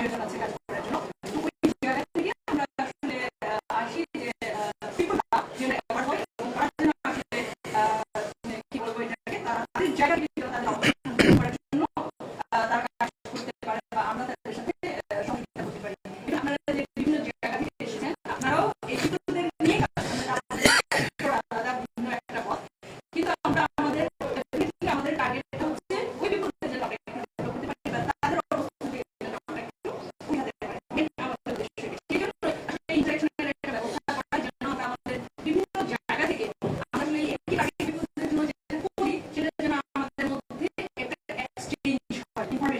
ayudan a Thank you.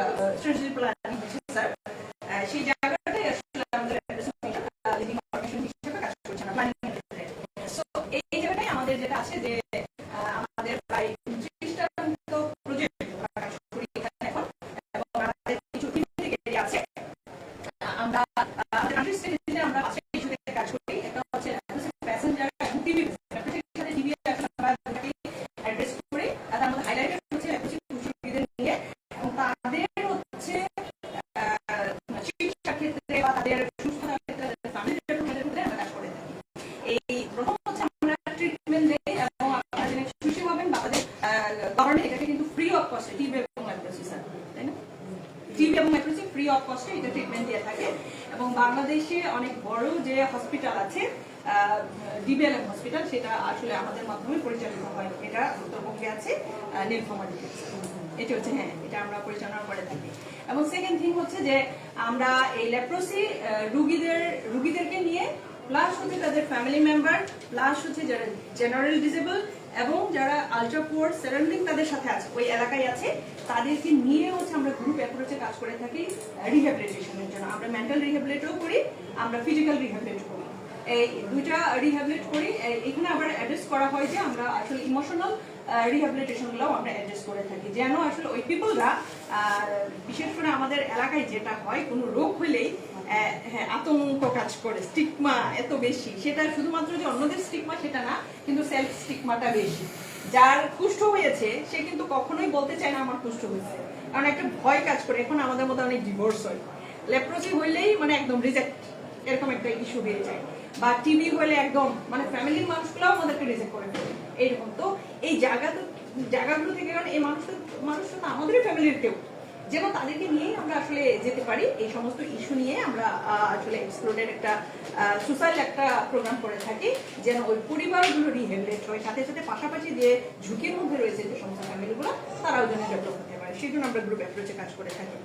র যেটা strategy planning হচ্ছে স্যার সেই জায়গাটাই আসলে আমাদের লিভিং অর্গানাইজেশন হিসেবে কাজ করছে না প্ল্যানিং ক্ষেত্রে সো এই জায়গাটাই আমাদের যেটা আছে যে আহ, আমাদের প্রায় উনত্রিশটার মতো প্রজেক্ট আমরা কাজ করি এখানে এখন এবং আমাদের কিছু টিম থেকে আছে আমরা আমাদের কান্ট্রি স্টেজে আমরা পাঁচটা ইস্যুতে কাজ করি একটা হচ্ছে প্যাসেঞ্জার এবং টিভি সাথে টিভি আমরা দুটাকেই অ্যাড্রেস করি আর তার মধ্যে হাইলাইটেড হচ্ছে হচ্ছে কুষ্ঠরোগীদের নিয়ে এবং তাদের হচ্ছে আহ, চিকিৎসা ক্ষেত্রে বা তাদের সুস্থতার ক্ষেত্রে তাদের ফ্যামিলি ডেভেলপমেন্টের ক্ষেত্রে আমরা কাজ করে থাকি এই প্রথম হচ্ছে আমরা ট্রিটমেন্ট দেই এবং আপনারা জেনে খুশি হবেন বাংলাদেশ গভর্নমেন্ট এটাকে কিন্তু ফ্রি অফ কস্টে টিভি এবং ল্যাপ্রোসি স্যার তাই না টিবি এবং ল্যাপ্রোসি ফ্রি অফ কস্টে এটা ট্রিটমেন্ট দিয়ে থাকে। এবং বাংলাদেশে অনেক বড় যে হসপিটাল আছে ডিবিএলএম হসপিটাল সেটা আসলে আমাদের মাধ্যমে পরিচালিত হয়। এটা উত্তরবঙ্গে আছে হচ্ছে হ্যাঁ এটা আমরা পরিচালনা করে থাকি। এবং সেকেন্ড থিং হচ্ছে যে, আমরা এই লেপ্রোসি রুগীদের, রুগীদেরকে নিয়ে প্লাস হচ্ছে তাদের ফ্যামিলি মেম্বার প্লাস হচ্ছে যারা জেনারেল ডিসেবল এবং যারা আলট্রা পুয়ার সারাউন্ডিং তাদের সাথে আছে, ওই এলাকায় আছে, তাদেরকে নিয়ে হচ্ছে আমরা গ্রুপ অ্যাপ্রোচে কাজ করে থাকি রিহ্যাবিলিটেশনের জন্য। আমরা মেন্টাল রিহ্যাবিলিটও করি, আমরা ফিজিক্যাল রিহ্যাবিলিট করি। এই দুইটা রিহ্যাবিলিট করি এখানে আবার অ্যাড্রেস করা হয় যে আমরা আসলে ইমোশনাল রিহ্যাবিলিটেশনগুলোও আমরা অ্যাড্রেস করে থাকি। যেন আসলে ওই পিপলরা বিশেষ করে আমাদের এলাকায় যেটা হয়, কোনো রোগ হলেই হ্যাঁ আতঙ্ক কাজ করে স্টিগমা এত বেশি। সেটা শুধুমাত্র যে অন্যদের স্টিগমা সেটা না, কিন্তু সেলফ স্টিগমাটা বেশি। যার কুষ্ঠ হয়েছে, সে কিন্তু কখনোই বলতে চায় না আমার কুষ্ঠ হয়েছে। কারণ একটা ভয় কাজ করে, এখন আমাদের মধ্যে অনেক ডিভোর্স হয়। লেপ্রোসি হইলেই মানে একদম রিজেক্ট এরকম একটা ইস্যু হয়ে যায়। বা টিভি হলে একদম মানে ফ্যামিলির মানুষগুলোও আমাদেরকে রিজেক্ট করে ফেলে। এইরকম। তো এই জায়গা তো জায়গাগুলো থেকে কারণ এই মানুষ মানুষ তো আমাদেরই ফ্যামিলির কেউ। যেন তাদেরকে নিয়েই আমরা আসলে যেতে পারি, এই সমস্ত ইস্যু নিয়ে আমরা আসলে এক্সপ্লোরের একটা সোশ্যাল একটা প্রোগ্রাম করে থাকি, যেন ওই পরিবারগুলো রিহেবিলেট হয় সাথে সাথে পাশাপাশি যে ঝুঁকির মধ্যে রয়েছে যে সমস্ত ফ্যামিলিগুলো তারাও যেন ডেভেলপ হতে পারে। সেই জন্য আমরা গ্রুপ অ্যাপ্রোচে কাজ করে থাকি।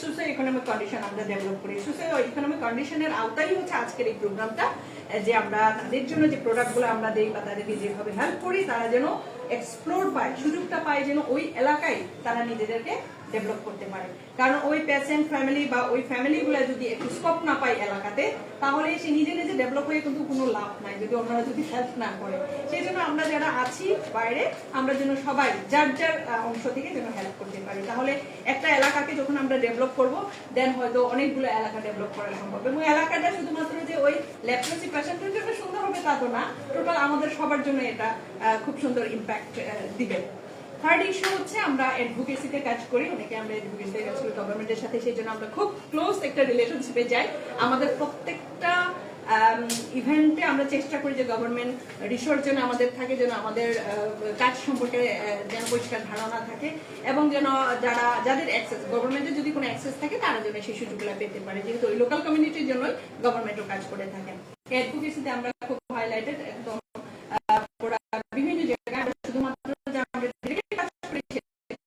সোশ্যাল ইকোনমিক কন্ডিশন আমরা ডেভেলপ করি। সোশ্যাল ইকোনমিক কন্ডিশনের আওতাই হচ্ছে আজকের এই প্রোগ্রামটা যে আমরা তাদের জন্য যে প্রোডাক্টগুলো আমরা দেই বা তাদেরকে যেভাবে হেল্প করি, তারা যেন এক্সপ্লোর পায়, সুযোগটা পায় যেন ওই এলাকায় তারা নিজেদেরকে ডেভেলপ করতে পারে। কারণ ওই পেশেন্ট ফ্যামিলি বা ওই ফ্যামিলিগুলো যদি একটু স্কোপ না পায় এলাকাতে, তাহলে সে নিজে নিজে ডেভেলপ হয়ে কিন্তু কোনো লাভ নাই, যদি ওনারা যদি হেল্প না করে। সেই জন্য আমরা যারা আছি বাইরে, আমরা যেন সবাই যার যার অংশ থেকে যেন হেল্প করতে পারি। তাহলে একটা এলাকাকে যখন আমরা ডেভেলপ করব দেন হয়তো অনেকগুলো এলাকা ডেভেলপ করা সম্ভব। এবং এলাকাটা শুধুমাত্র যে ওই ল্যাপ্রোসি পেশেন্টের জন্য সুন্দর হবে তা তো না টোটাল আমাদের সবার জন্য এটা খুব সুন্দর ইম্প্যাক্ট দিবে। থার্ড ইস্যু হচ্ছে আমরা অ্যাডভোকেসিতে কাজ করি, অনেকে আমরা অ্যাডভোকেসিতে কাজ করি গভর্নমেন্টের সাথে, সেই জন্য আমরা খুব ক্লোজ একটা রিলেশনশিপে যাই। আমাদের প্রত্যেকটা ইভেন্টে আমরা চেষ্টা করি যে গভর্নমেন্ট রিসোর্স যেন আমাদের থাকে, যেন আমাদের কাজ সম্পর্কে যেন পরিষ্কার ধারণা থাকে এবং যেন যারা, যাদের অ্যাক্সেস গভর্নমেন্টের যদি কোনো অ্যাক্সেস থাকে, তারা যেন সেই সুযোগগুলো পেতে পারে। যেহেতু ওই লোকাল কমিউনিটির জন্যই গভর্নমেন্টও কাজ করে থাকেন অ্যাডভোকেসিতে আমরা খুব হাইলাইটেড